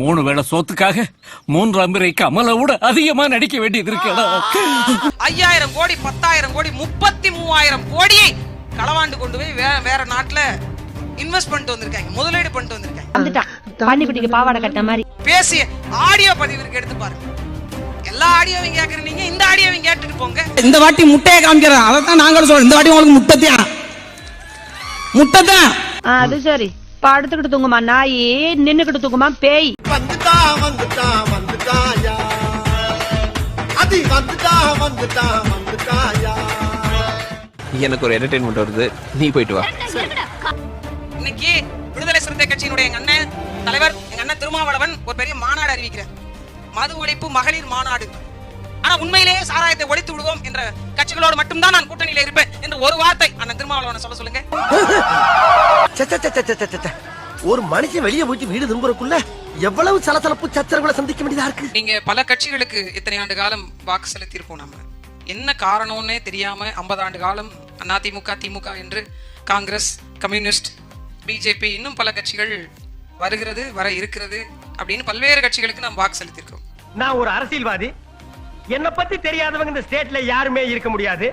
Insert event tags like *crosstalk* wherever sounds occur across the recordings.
மூணு வேளை சோத்துக்காக மூன்றாம் பிறை கமலை விட அதிகமா நடிக்க வேண்டியது இருக்கடா ஐயாயிரம் கோடி பத்தாயிரம் கோடி முப்பத்தி மூவாயிரம் கோடியை களவாண்டு கொண்டு போய் வேற வேற நாட்டுல இன்வெஸ்ட் பண்ணிட்டு வந்திருக்காங்க. முதலீடு பண்ணிட்டு வந்திருக்காங்க. பாவாடை கட்டின மாதிரி. பேசிய ஆடியோ பதிவு இருக்கு எடுத்து பாருங்க. எல்லா ஆடியோவையும் கேக்குறீங்க இந்த ஆடியோவையும் கேட்டுட்டு போங்க. இந்த வாட்டி முட்டையை காமிக்கிறேன். அதை தான் நாங்களும் சொல்றோம். இந்த வாட்டி உங்களுக்கு முட்டை தான் முட்டை தான் அது சரி. படுத்துக்கிட்டு தூங்குமா. நாயி நின்னுக்கிட்டு தூங்குமா. பேய். வந்துட்டா வந்துட்டா வந்துட்டாயா? அது வந்துட்டா வந்துட்டா வந்துட்டாயா? எனக்கு ஒரு என்டர்டைன்மெண்ட் வருது. நீ போயிட்டு வா. இன்னைக்கு விடுதலை சிறுத்தை கட்சியினுடைய எங்க அண்ணன் தலைவர் எங்க அண்ணன் திருமாவளவன் ஒரு பெரிய மாநாடு அறிவிக்கிறார். மது ஒழிப்பு மகளிர் மாநாடு. ஆனா உண்மையிலேயே சாராயத்தை ஒழித்து விடுவோம் என்ற கட்சிகளோடு மட்டும்தான் நான் கூட்டணியில இருப்பேன் என்று ஒரு வார்த்தை அண்ணன் திருமாவளவனை சொல்ல சொல்லுங்க. ஒரு மனுஷன் வெளியே போயிட்டு வீடு திரும்புறக்குள்ள எவ்வளவு சலசலப்பு சச்சரவுகளை சந்திக்க வேண்டியதா இருக்கு? நீங்க பல கட்சிகளுக்கு இத்தனை ஆண்டு காலம் வாக்கு செலுத்தியிருப்போம் நம்ம என்ன காரணம்னே தெரியாம 50 ஆண்டு காலம் அதிமுக திமுக என்று காங்கிரஸ் கம்யூனிஸ்ட் பிஜேபி இன்னும் பல கட்சிகள் வருகிறது வர இருக்கிறது அப்படின்னு பல்வேறு கட்சிகளுக்கு நாம் வாக்கு செலுத்தியிருக்கோம். நான் ஒரு அரசியல்வாதி. என்ன பத்தி தெரியாதவங்க இந்த ஸ்டேட்ல யாருமே இருக்க முடியாது.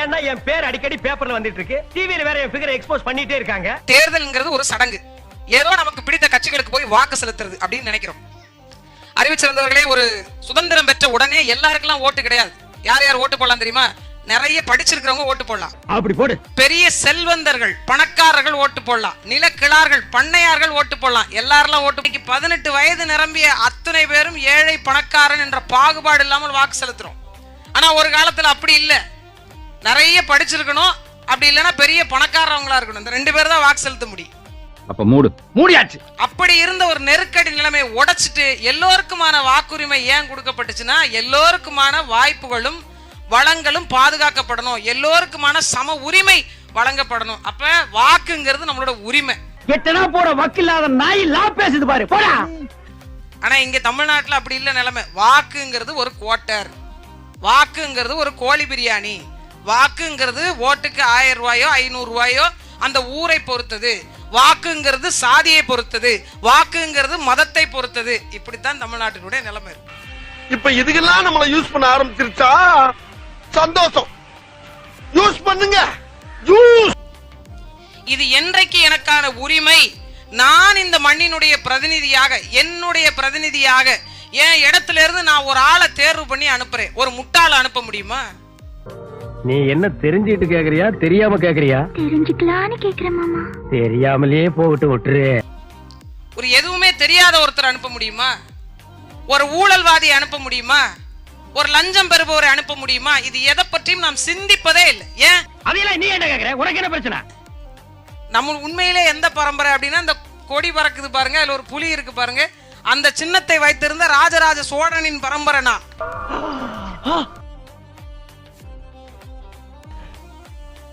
ஏன்னா என் பேர் அடிக்கடி பேப்பர்ல வந்துட்டு இருக்கு. டிவில வேற என் ஃபிகரை எக்ஸ்போஸ் பண்ணிட்டே இருக்காங்க. தேர்தல்ங்கிறது ஒரு சடங்கு. ஏதோ நமக்கு பிடித்த கட்சிகளுக்கு போய் வாக்கு செலுத்துறது அப்படின்னு நினைக்கிறோம். அறிவிச்சிருந்தவர்களே ஒரு சுதந்திரம் பெற்ற உடனே எல்லாருக்கெல்லாம் ஓட்டு கிடையாது. யார் யார் ஓட்டு போடலாம் தெரியுமா? நிறைய படிச்சிருக்கிறவங்க ஓட்டு போடலாம். அப்படி போடு. பெரிய செல்வந்தர்கள் பணக்காரர்கள் ஓட்டு போடலாம். நிலக்கிழார்கள் பண்ணையார்கள் ஓட்டு போடலாம். எல்லாரெல்லாம் ஓட்டு பதினெட்டு வயது நிரம்பிய அத்தனை பேரும் ஏழை பணக்காரன் என்ற பாகுபாடு இல்லாமல் வாக்கு செலுத்துறோம். ஆனா ஒரு காலத்துல அப்படி இல்லை. நிறைய படிச்சிருக்கணும். அப்படி இல்லைன்னா பெரிய பணக்காரவங்களா இருக்கணும். இந்த ரெண்டு பேர் தான் வாக்கு செலுத்த முடியும். அப்ப மூடு. மூடியாச்சு. அப்படி இருந்த ஒரு நெருக்கடி நிலைமையை உடைச்சிட்டு எல்லோருக்குமான வாக்குரிமை ஏன் கொடுக்கப்பட்டுச்சுன்னா எல்லோருக்குமான வாய்ப்புகளும் வளங்களும் பாதுகாக்கப்படணும். எல்லோருக்குமான சம உரிமை வழங்கப்படணும். அப்ப வாக்குங்கிறது நம்மளோட உரிமை. எட்டனா போற வக்கில்லாத நாய் லா பேசுது பாரு. போடா. ஆனா இங்க தமிழ்நாட்டுல அப்படி இல்ல நிலைமை. வாக்குங்கிறது ஒரு குவார்ட்டர் வாக்குங்கிறது ஒரு கோழி பிரியாணி. வாக்குங்கிறது ஓட்டுக்கு ஆயிரம் ரூபாயோ ஐநூறு ரூபாயோ அந்த ஊரை பொறுத்தது. வாக்குங்கிறது சாதியை பொறுத்தது வாக்குங்கிறது மதத்தை பொறுத்தது. இப்படித்தான் தமிழ்நாட்டினுடைய நிலைமை இருக்கு. இப்ப இதுக்கெல்லாம் நம்மள யூஸ் பண்ண ஆரம்பிச்சிருச்சா? சந்தோஷம். யூஸ் பண்ணுங்க. யூஸ் இது என்றைக்கு எனக்கான உரிமை? நான் இந்த மண்ணினுடைய பிரதிநிதியாக என்னுடைய பிரதிநிதியாக என் இடத்துல இருந்து நான் ஒரு ஆளை தேர்வு பண்ணி அனுப்புறேன். ஒரு முட்டாளை அனுப்ப முடியுமா? நீ என்ன தெரிஞ்சுட்டு கேக்குறியா? தெரியாம கேக்குறியா? தெரிஞ்சுக்கலான்னு கேக்குறேன் மாமா. தெரியாமலே போகட்டு விட்டுரு ஒரு எதுவுமே தெரியாத ஒருத்தர் அனுப்ப முடியுமா? ஒரு ஊழல்வாதியை அனுப்ப முடியுமா? ஒரு லஞ்சம் பெறுபவரை அனுப்ப முடியுமா? இது எதை பற்றியும் நாம் சிந்திப்பதே இல்லை. ஏன்? அதையெல்லாம் நீ என்ன கேக்குற? உனக்கு என்ன பிரச்சனை? நம்ம உண்மையிலே எந்த பரம்பரை அப்படின்னா இந்த கொடி பறக்குது பாருங்க அதுல ஒரு புலி இருக்கு பாருங்க. அந்த சின்னத்தை வைத்திருந்த ராஜராஜ சோழனின் பரம்பரை நான்.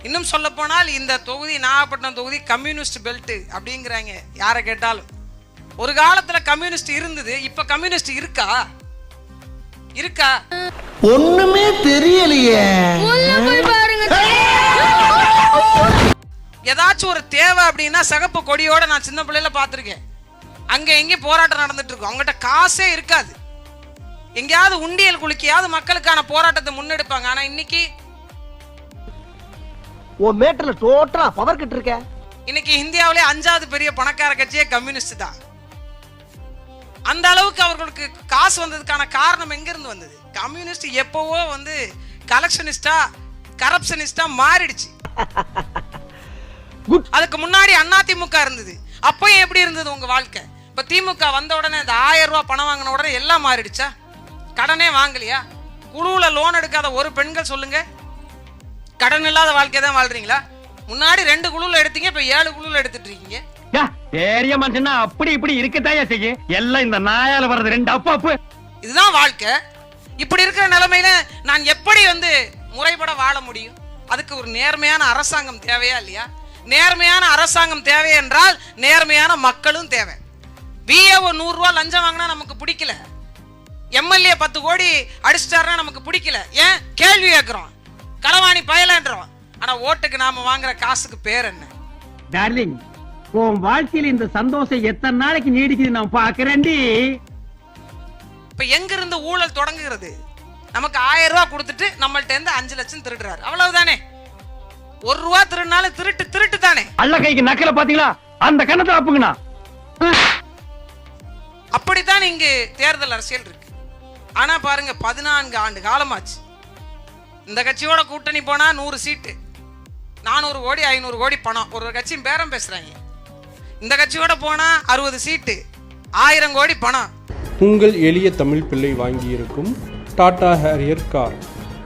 இன்னும் சொல்ல போனால் இந்த தொகுதி நாகப்பட்டினம் தொகுதி கம்யூனிஸ்ட் பெல்ட் அப்படிங்கிறாங்க. யாரை கேட்டாலும். ஒரு காலத்துல கம்யூனிஸ்ட் இருந்தது இப்ப கம்யூனிஸ்ட் இருக்கா? இருக்கா? ஒண்ணுமே தெரியலையே. ஏதாச்சும் ஒரு தேவை அப்படின்னா சிகப்பு கொடியோட நான் சின்ன பிள்ளையில பார்த்துருக்கேன். அங்க எங்கேயும் போராட்டம் நடந்துட்டு இருக்கும் அவங்ககிட்ட காசே இருக்காது. எங்கேயாவது உண்டியல் குலுக்கியாவது மக்களுக்கான போராட்டத்தை முன்னெடுப்பாங்க. ஆனா இன்னைக்கு உன் மேட்டர்ல டோட்டலா பவர் கிட்ட இருக்க. இன்னைக்கு இந்தியாவிலே அஞ்சாவது பெரிய பணக்கார கட்சியே கம்யூனிஸ்ட் தான். அந்த அளவுக்கு அவர்களுக்கு காசு வந்ததுக்கான காரணம் எங்க இருந்து வந்தது? கம்யூனிஸ்ட் எப்பவோ வந்து கலெக்ஷனிஸ்டா கரப்ஷனிஸ்டா மாறிடுச்சு. அதுக்கு முன்னாடி அதிமுக இருந்தது. அப்பயும் எப்படி இருந்தது உங்க வாழ்க்கை? இப்ப திமுக வந்த உடனே இந்த ஆயிரம் ரூபாய் பணம் வாங்கின உடனே எல்லாம் மாறிடுச்சா? கடனே வாங்கலையா? குழுவுல லோன் எடுக்காத ஒரு பெண்கள் சொல்லுங்க. கடன் இல்லாத வாழ்க்கை தான் வாழ்றீங்களா? முன்னாடி ரெண்டு குழுல எடுத்தீங்க இப்ப ஏழு குழுல எடுத்துட்டு இருக்கீங்க. யா, பெரிய மனுஷனா அப்படி இப்படி இருக்கத்தாயா செய்யும். எல்லாம் இந்த நாயால வர்றது ரெண்டு அப்பு அப்பு இதுதான் வாழ்க்கை. இப்படி இருக்கிற நிலைமையில நான் எப்படி வந்து முறைப்பட வாழ முடியும்? அதுக்கு ஒரு நேர்மையான அரசாங்கம் தேவையா இல்லையா? நேர்மையான அரசாங்கம் தேவை என்றால் நேர்மையான மக்களும் தேவை. விஏஓ நூறு ரூபாய் லஞ்சம் வாங்கினா நமக்கு பிடிக்கல. எம்எல்ஏ பத்து கோடி அடிச்சிட்டாருன்னா நமக்கு பிடிக்கல. ஏன்? கேள்வி கேட்கிறோம். களவாணி பயலன்றோம் ஆனா ஓட்டுக்கு நாம வாங்குற காசுக்கு பேர் என்ன? டார்லிங் உன் வாழ்க்கையில இந்த சந்தோஷம் எத்தனை நாளைக்கு நீடிக்குது நான் பாக்குறேன்டி இப்ப எங்க இருந்து ஊழல் தொடங்குகிறது? நமக்கு ஆயிரம் ரூபாய் கொடுத்துட்டு நம்மள்ட்ட இருந்து அஞ்சு லட்சம் திருடுறாரு. அவ்வளவுதானே? ஒரு ரூபா திருடினாலும் திருட்டு திருட்டு தானே அல்ல கைக்கு நக்கல பாத்தீங்களா அந்த கண்ணத்தை அப்புங்கண்ணா. அப்படித்தான் இங்கு தேர்தல் அரசியல் இருக்கு. ஆனா பாருங்க பதினான்கு ஆண்டு காலமாச்சு. இந்த கட்சியோட கூட்டணி போனா நூறு சீட்டு. நானூறு கோடி ஐநூறு கோடி பணம். ஒரு ஒரு கட்சியும் பேரம் பேசுறாங்க. இந்த கட்சியோட போனா அறுபது சீட்டு. ஆயிரம் கோடி பணம். உங்கள் எளிய தமிழ் பிள்ளை வாங்கியிருக்கும் டாடா ஹேரியர் கார்.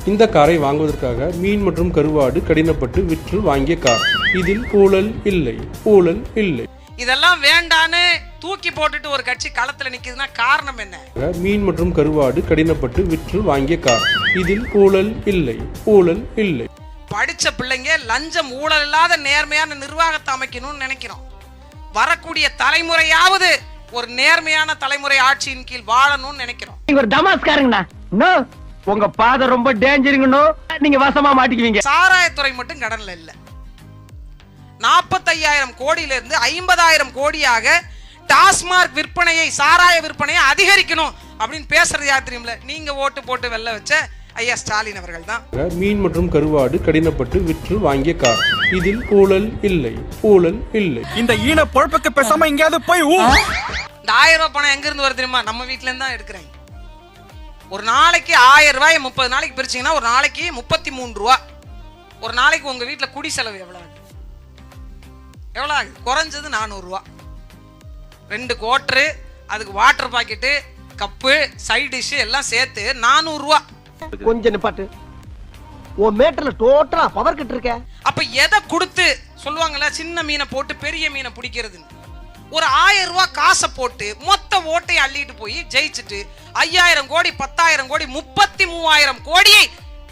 இந்த காரை வாங்குவதற்காக மீன் மற்றும் கருவாடு கடினப்பட்டு விற்று வாங்கிய கார். இதில் ஊழல் இல்லை ஊழல் இல்லை. இதெல்லாம் வேண்டான்னு தூக்கி போட்டுட்டு ஒரு கட்சி களத்துல நிக்குதுன்னா காரணம் என்ன? மீன் மற்றும் கருவாடு கடினப்பட்டு விற்று வாங்கிய கார். இதில் ஊழல் இல்லை ஊழல் இல்லை. படிச்ச பிள்ளைங்க லஞ்சம் ஊழல் இல்லாத நேர்மையான நிர்வாகத்தை அமைக்கணும்னு நினைக்கிறோம். வரக்கூடிய தலைமுறையாவது ஒரு நேர்மையான தலைமுறை ஆட்சியின் கீழ் வாழணும்னு நினைக்கிறோம். நீங்க ஒரு தமாஸ்காரங்கண்ணா நோ உங்க பாதை ரொம்ப டேஞ்சருங்கண்ணோ நீங்க வசமா மாட்டிக்குவீங்க. சாராயத்துறை மட்டும் கடன்ல இல்ல. நாற்பத்தையாயிரம் கோடியில இருந்து ஐம்பதாயிரம் கோடியாக டாஸ்மார்க் விற்பனையை சாராய விற்பனையை அதிகரிக்கணும் அப்படின்னு பேசுறது யார் தெரியுமில்ல? நீங்க ஓட்டு போட்டு வெல்ல வச்ச ஐயா ஸ்டாலின் அவர்கள் தான். மீன் மற்றும் கருவாடு கடினப்பட்டு விற்று வாங்கிய கார். இதில் ஊழல் இல்லை ஊழல் இல்லை. இந்த ஈன பொழப்புக்கு பேசாம எங்கேயாவது போய் இந்த ஆயிரம் ரூபாய் பணம் எங்க இருந்து வருது தெரியுமா? நம்ம வீட்ல இருந்து தான் எடுக்கிறாங்க ஒரு நாளைக்கு ஆயிரம் ரூபாய் முப்பது நாளைக்கு பிரிச்சீங்கன்னா ஒரு நாளைக்கு முப்பத்தி மூணு ரூபா. ஒரு நாளைக்கு உங்க வீட்ல குடி செலவு எவ்வளவு? ஆகுது எவ்வளவு ஆகுது? குறைஞ்சது நானூறுரூவா ரெண்டு கோட்ரு அதுக்கு water packet cup side dish எல்லாம் சேர்த்து நானூறுரூவா கொஞ்சம் நிப்பாட்டு. உன் மேட்டர்ல டோட்டலா பவர் கட்டு இருக்க. அப்ப எதை கொடுத்து சொல்லுவாங்கல்ல சின்ன மீனை போட்டு பெரிய மீனை பிடிக்கிறதுன்னு. ஒரு ஆயிரம் ரூபாய் காசை போட்டு மொத்த ஓட்டை அள்ளிட்டு போய் ஜெயிச்சுட்டு ஐயாயிரம் கோடி பத்தாயிரம் கோடி முப்பத்தி மூவாயிரம் கோடியை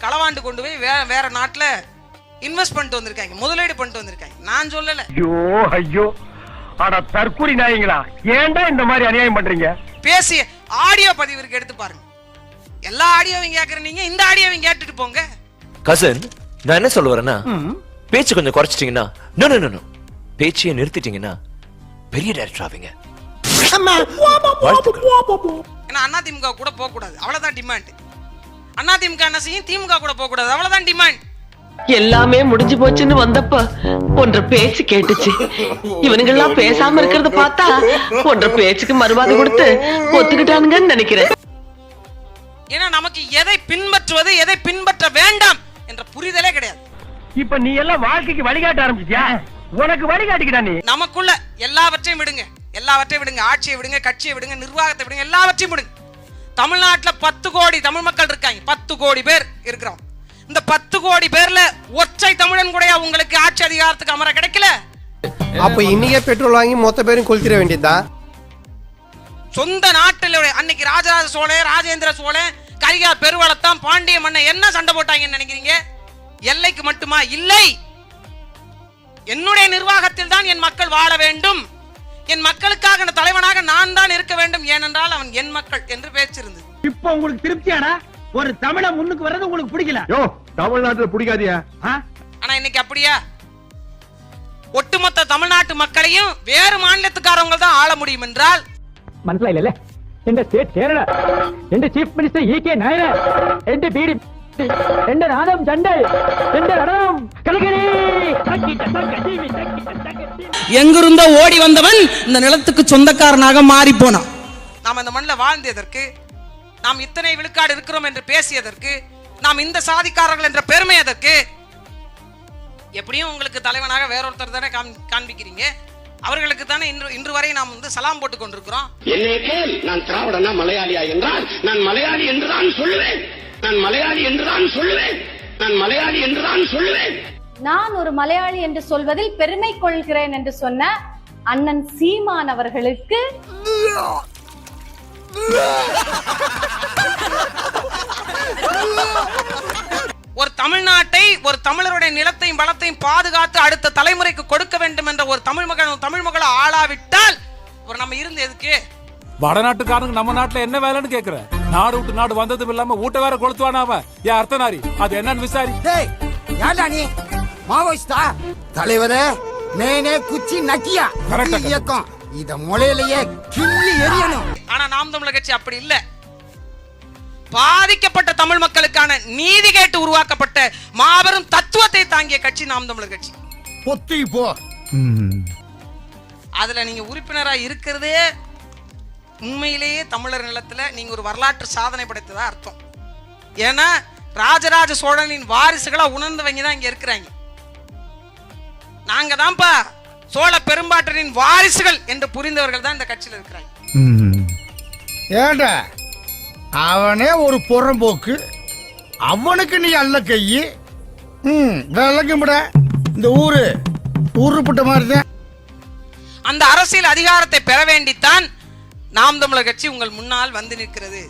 களவாண்டு கொண்டு போய் வேற வேற நாட்டுல இன்வெஸ்ட் பண்ணிட்டு வந்திருக்காங்க முதலீடு பண்ணிட்டு வந்திருக்காங்க. நான் சொல்லல. ஐயோ ஐயோ. அட தற்கூரி நாயங்களா ஏன்டா இந்த மாதிரி அநியாயம் பண்றீங்க? பேசிய ஆடியோ பதிவு இருக்கு எடுத்து பாருங்க. எல்லா ஆடியோவையும் கேட்கற நீங்க இந்த ஆடியோவையும் கேட்டுட்டு போங்க. கசன் நான் என்ன சொல்ல வரேன்னா பேச்சு கொஞ்சம் குறைச்சிட்டீங்கன்னா நோ நோ நோ பேச்சையே நிறுத்திட்டீங்கன்னா பெரிய டேரக்டர் ஆவீங்க. ஏன்னா அதிமுக கூட போக கூடாது அவ்வளவுதான் டிமாண்ட் அதிமுக என்ன செய்யும்? திமுக கூட போக கூடாது அவ்வளவுதான் டிமாண்ட் எல்லாமே முடிஞ்சு போச்சுன்னு வந்தப்ப ஒன்ற பேச்சு கேட்டுச்சு. இவனுங்கெல்லாம் பேசாம இருக்கிறத பார்த்தா ஒன்ற பேச்சுக்கு மறுவாதை கொடுத்து ஒத்துக்கிட்டானுங்கன்னு நினைக்கிறேன். ஏன்னா நமக்கு எதை பின்பற்றுவது எதை பின்பற்ற வேண்டாம் என்ற புரிதலே கிடையாது. இப்ப நீ எல்லாம் வாழ்க்கைக்கு வழிகாட்ட ஆரம்பிச்சியா உனக்கு வழிகாட்டிக்கிட்டா நீ? நமக்குள்ள எல்லாவற்றையும் விடுங்க. எல்லாவற்றையும் விடுங்க. ஆட்சியை விடுங்க கட்சியை விடுங்க நிர்வாகத்தை விடுங்க எல்லாவற்றையும் விடுங்க. தமிழ்நாட்டுல பத்து கோடி தமிழ் மக்கள் இருக்காங்க. பத்து கோடி பேர் இருக்கிறோம். இந்த பத்து கோடி பேர்ல ஒற்றை தமிழன் கூட உங்களுக்கு ஆட்சி அதிகாரத்துக்கு அமர கிடைக்கல? அப்ப இன்னைக்கே பெட்ரோல் வாங்கி மொத்த பேரும் கொளுத்திட வேண்டியதா? சொந்த நாட்டில் அன்னைக்கு ராஜராஜ சோழன் ராஜேந்திர சோழன் கரிகால் பெருவளத்தான் பாண்டிய மன்னன் என்ன சண்டை போட்டாங்கன்னு நினைக்கிறீங்க? எல்லைக்கு மட்டுமா? இல்லை. என்னுடைய நிர்வாகத்தில் தான் என் மக்கள் வாழ வேண்டும். என் மக்களுக்காக தலைவனாக நான் தான் இருக்க வேண்டும். ஏனென்றால் அவன் என் மக்கள் என்று பேச்சிருந்தது. இப்ப உங்களுக்கு திருப்தியாடா? ஒரு தமிழ முன்னுக்கு வர்றது உங்களுக்கு பிடிக்கல. யோ தமிழ்நாட்டுல பிடிக்காதியா? ஆனா இன்னைக்கு அப்படியா? ஒட்டுமொத்த தமிழ்நாட்டு மக்களையும் வேறு மாநிலத்துக்காரவங்க தான் ஆள முடியும் என்றால்? மனசுல இல்ல எந்த ஸ்டேட் கேரளா எந்த chief minister E K Nair எந்த பிடி எந்த ராதம் சண்டை எந்த ரணம் கலகரி எங்கிருந்தோ ஓடி வந்தவன் இந்த நிலத்துக்கு சொந்தக்காரனாக மாறி போனான். நாம் இந்த மண்ணில் வாழ்ந்ததற்கு நாம் இத்தனை விழுக்காடு இருக்கிறோம் என்று பேசியதற்கு நாம் இந்த சாதிக்காரர்கள் என்ற பெருமை அதற்கு எப்படியும் உங்களுக்கு தலைவனாக வேறொருத்தர் தானே காண்பிக்கிறீங்க. அவர்களுக்கு தானே இன்று இன்று வரை நாம் வந்து சலாம் போட்டுக் கொண்டிருக்கிறோம். என்னைய கேள் நான் திராவிடனா மலையாளியா என்றால் நான் மலையாளி என்றுதான் சொல்லுவேன். நான் மலையாளி என்றுதான் சொல்லுவேன். நான் மலையாளி என்றுதான் சொல்லுவேன். நான் ஒரு மலையாளி என்று சொல்வதில் பெருமை கொள்கிறேன் என்று சொன்ன அண்ணன் சீமான் அவர்களுக்கு *laughs* *laughs* ஒரு தமிழ்நாட்டை ஒரு தமிழருடைய நிலத்தையும் வளத்தையும் பாதுகாத்து அடுத்த தலைமுறைக்கு கொடுக்க வேண்டும் என்ற ஒரு தமிழ் மகன் தமிழ் மகளை ஆளாவிட்டால் ஒரு நம்ம இருந்து எதுக்கு? வடநாட்டுக்காரனுக்கு நம்ம நாட்டுல என்ன வேலைன்னு கேக்குற? நாடு விட்டு நாடு வந்ததும் இல்லாம ஊட்ட வேற கொளுத்துவானா அவன்? ஏன் அர்த்தநாரி அது என்னன்னு விசாரி. ஏண்டா நீ? மாவோயிஸ்டா? தலைவரே மேனே குச்சி நக்கியா. இயக்கம். இத முளையிலேயே கிள்ளி எறியணும். ஆனா நாம் தமிழர் கட்சி அப்படி இல்ல. பாதிக்கப்பட்ட தமிழ் மக்களுக்கான நீதி கேட்டு உருவாக்கப்பட்ட மாபெரும் தத்துவத்தை தாங்கிய கட்சி நாம் தமிழர் கட்சி. பொத்தி போ. அதுல நீங்க உறுப்பினரா இருக்கிறதே உண்மையிலேயே தமிழர் நிலத்துல நீங்க ஒரு வரலாற்று சாதனை படைத்ததா அர்த்தம். ஏன்னா ராஜராஜ சோழனின் வாரிசுகளா உணர்ந்தவங்க தான் இங்க இருக்கிறாங்க. நாங்க தான்ப்பா சோழ பெரும்பாட்டனின் வாரிசுகள் என்று புரிந்தவர்கள் தான் இந்த கட்சியில இருக்கிறாங்க. ஏண்டா? அவனே ஒரு புறம்போக்கு. அவனுக்கு நீ அல்ல கையி. ம் விளக்கும்பட இந்த ஊரு ஊருப்பட்ட மாதிரி தான். அந்த அரசியல் அதிகாரத்தை பெற வேண்டித்தான் நாம் தமிழர் கட்சி உங்கள் முன்னால் வந்து நிற்கிறது.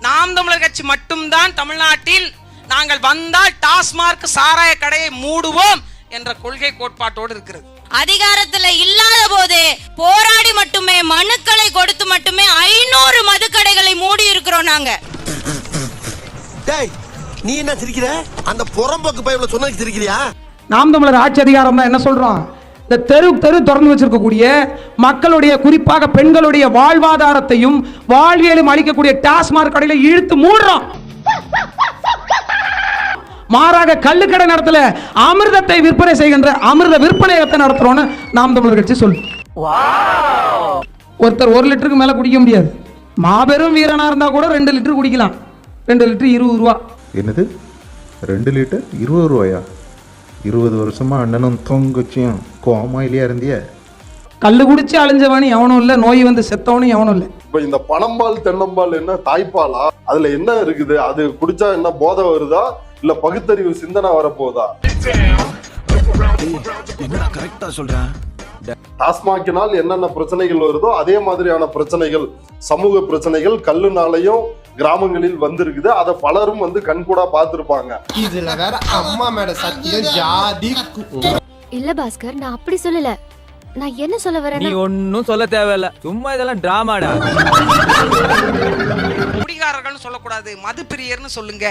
நாம் தமிழர் கட்சி மட்டும்தான் தமிழ்நாட்டில் நாங்கள் வந்தால் டாஸ்மார்க் சாராய கடையை மூடுவோம் என்ற கொள்கை கோட்பாட்டோடு இருக்கிறது. அதிகாரத்துல இல்லாத போதே போராடி மட்டுமே மனுக்களை கொடுத்து மட்டுமே ஐநூறு மதுக்கடைகளை மூடி இருக்கிறோம் நாங்க. டேய் நீ என்ன சிரிக்கிற? அந்த புறம்போக்கு பையல சொன்னதுக்கு சிரிக்கிறியா? நாம் தமிழர் ஆட்சி அதிகாரம் தான் என்ன சொல்றோம்? இந்த தெரு தெரு திறந்து வச்சிருக்கக்கூடிய மக்களுடைய குறிப்பாக பெண்களுடைய வாழ்வாதாரத்தையும் வாழ்வியலும் அளிக்கக்கூடிய டாஸ்மார்க் கடையில இழுத்து மூடுறோம். மாறாக கள்ளுக்கடை நடத்தல அமிர்தத்தை விற்பனை செய்கின்ற அமிர்த விற்பனையத்தை நடத்துறோம்னு நாம் தமிழர் கட்சி சொல்லு ஒருத்தர் ஒரு லிட்டருக்கு மேல குடிக்க முடியாது. மாபெரும் வீரனா இருந்தா கூட ரெண்டு லிட்டர் குடிக்கலாம். ரெண்டு லிட்டர் இருபது ரூபா. என்னது? ரெண்டு லிட்டர் இருபது ரூபாயா? இருபது வருஷமா அண்ணனும் தொங்கச்சியும். கோமாயிலியா இருந்திய? கல்லு குடிச்சு அழிஞ்சவனும் எவனும் இல்லை நோய் வந்து செத்தவனும் எவனும் இல்லை. இப்ப இந்த பணம்பால் தென்னம்பால் என்ன தாய்ப்பாலா? அதுல என்ன இருக்குது? அது குடிச்சா என்ன போதை வருதா? இல்ல பகுத்தறிவு சிந்தனை வரப்போதா கரெக்டா சொல்றேன் டாஸ்மாக்கினால் என்னென்ன பிரச்சனைகள் வருதோ அதே மாதிரியான பிரச்சனைகள் சமூக பிரச்சனைகள் கல்லுனாலையும் கிராமங்களில் வந்திருக்குது. அதை பலரும் வந்து கண்கூடா பார்த்திருப்பாங்க. இதுல வேற அம்மா மேட சத்தியம் ஜாதி இல்ல பாஸ்கர் நான் அப்படி சொல்லல. நான் என்ன சொல்ல வரேன் ஒன்னும் சொல்ல தேவையில்ல. சும்மா இதெல்லாம் டிராமாடா குடிகாரர்கள்னு சொல்லக்கூடாது மது பிரியர்னு சொல்லுங்க.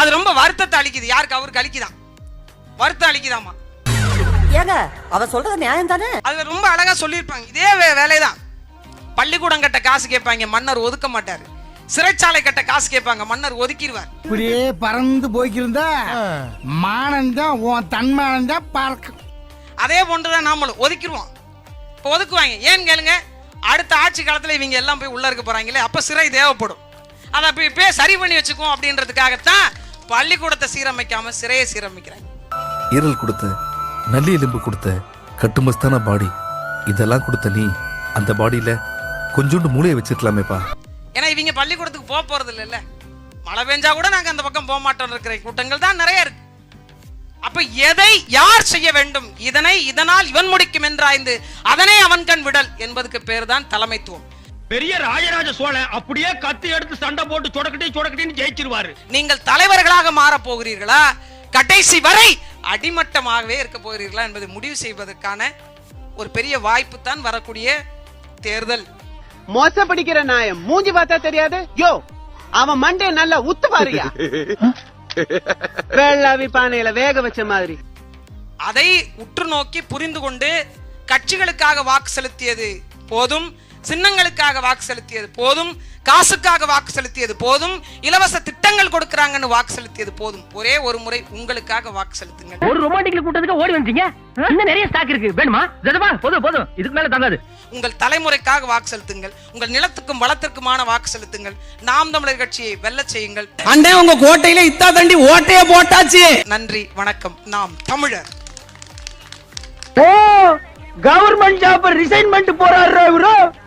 அது ரொம்ப வருத்தத்தை அளிக்குது. யாருக்கு? அவருக்கு அளிக்குதான் வருத்தம் அளிக்குதாமா ஏங்க அவ சொல்றது நியாயம் தானே? அதுல ரொம்ப அழகா சொல்லியிருப்பாங்க. இதே வேலைதான். பள்ளிக்கூடம் கட்ட காசு கேட்பாங்க. மன்னர் ஒதுக்க மாட்டாரு. சிறைச்சாலை கட்ட காசு கேட்பாங்க. மன்னர் ஒதுக்கிடுவார் இப்படியே பறந்து போய்க்கிருந்தா மானந்தான் உன் தன்மானந்தான் பறக்கும் அதே போன்றுதான் நாமளும். ஒதுக்கிடுவோம் இப்போ ஒதுக்குவாங்க. ஏன்னு கேளுங்க? அடுத்த ஆட்சி காலத்துல இவங்க எல்லாம் போய் உள்ள இருக்க போறாங்களே அப்ப சிறை தேவைப்படும். அதை அப்ப இப்பயே சரி பண்ணி வச்சுக்குவோம் அப்படின்றதுக்காகத்தான் பள்ளிக்கூடத்தை சீரமைக்காம சிறையை சீரமைக்கிறாங்க. ஈரல் கொடுத்த நல்லி எலும்பு கொடுத்த கட்டுமஸ்தான பாடி. இதெல்லாம் கொடுத்த நீ அந்த பாடியில கொஞ்சோண்டு மூளையை வச்சிருக்கலாமேப்பா. ஏன்னா இவங்க பள்ளிக்கூடத்துக்கு போக போறது இல்லைல்ல மழை பெஞ்சா கூட நாங்க அந்த பக்கம் போக மாட்டோம் இருக்கிற கூட்டங்கள் தான் நிறைய இருக்கு. அப்ப எதை யார் செய்ய வேண்டும்? இதனை இதனால் இவன் முடிக்கும் என்றாய்ந்து அதனை அவன் கண் விடல் என்பதுக்கு பேர் தான் தலைமைத்துவம். பெரிய ராஜராஜ சோழன் அப்படியே கத்தி எடுத்து சண்டை போட்டு சொடக்கட்டி சொடக்கட்டின்னு ஜெயிச்சிருவாரு. நீங்கள் தலைவர்களாக மாறப் போகிறீர்களா? கடைசி வரை அடிமட்டமாகவே இருக்க போகிறீர்களா என்பதை முடிவு செய்வதற்கான ஒரு பெரிய வாய்ப்பு தான் வரக்கூடிய தேர்தல். மோச படிக்கிற நாயம். மூஞ்சி பார்த்தா தெரியாது? யோ அவன் மண்டே நல்லா உத்து பாருயா. வெள்ளாவி பானையில வேக வச்ச மாதிரி. அதை உற்று நோக்கி புரிந்து கொண்டு கட்சிகளுக்காக வாக்கு செலுத்தியது போதும். சின்னங்களுக்காக வாக்கு செலுத்தியது போதும் காசுக்காக வாக்கு செலுத்தியது போதும் இலவச திட்டங்கள் கொடுக்கறாங்கன்னு வாக்கு செலுத்தியது போதும். ஒரே ஒரு முறை உங்களுக்காக வாக்கு செலுத்துங்கள். ஒரு ரொமான்டிக்ல கூட்டத்துக்கு ஓடி வந்துட்டீங்க இன்னும் நிறைய ஸ்டாக் இருக்கு. வேணுமா? ஜதமா போதும் போதும். இதுக்கு மேல தங்காது. உங்கள் தலைமுறைக்காக வாக்கு செலுத்துங்கள். உங்கள் நிலத்துக்கும் வளத்திற்குமான வாக்கு செலுத்துங்கள். நாம் தமிழர் கட்சியை வெல்லச் செய்யுங்கள். அண்டே உங்க கோட்டையில இத்தா தண்டி ஓட்டைய போட்டாச்சு. நன்றி வணக்கம். நாம் தமிழர். ஓ கவர்மெண்ட் ஜாப் ரிசைன் பண்ணிட்டு போறாரு இவரு?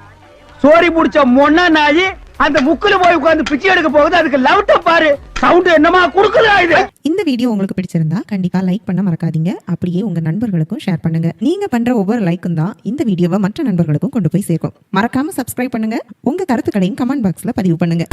சோரி முடிச்ச மொன்னா நாயி அந்த முக்குல போய் உட்கார்ந்து பிச்சை எடுக்க போகுது. அதுக்கு லவுட்ட பாரு. சவுண்ட் என்னமா குடுக்குதா இது? இந்த வீடியோ உங்களுக்கு பிடிச்சிருந்தா கண்டிப்பா லைக் பண்ண மறக்காதீங்க. அப்படியே உங்க நண்பர்களுக்கும் ஷேர் பண்ணுங்க. நீங்க பண்ற ஒவ்வொரு லைக்கும் தான் இந்த வீடியோவை மற்ற நண்பர்களுக்கும் கொண்டு போய் சேர்க்கும். மறக்காம சப்ஸ்கிரைப் பண்ணுங்க. உங்க கருத்துக்களையும் கமெண்ட் பாக்ஸ்ல பதிவு பண்ணுங்க.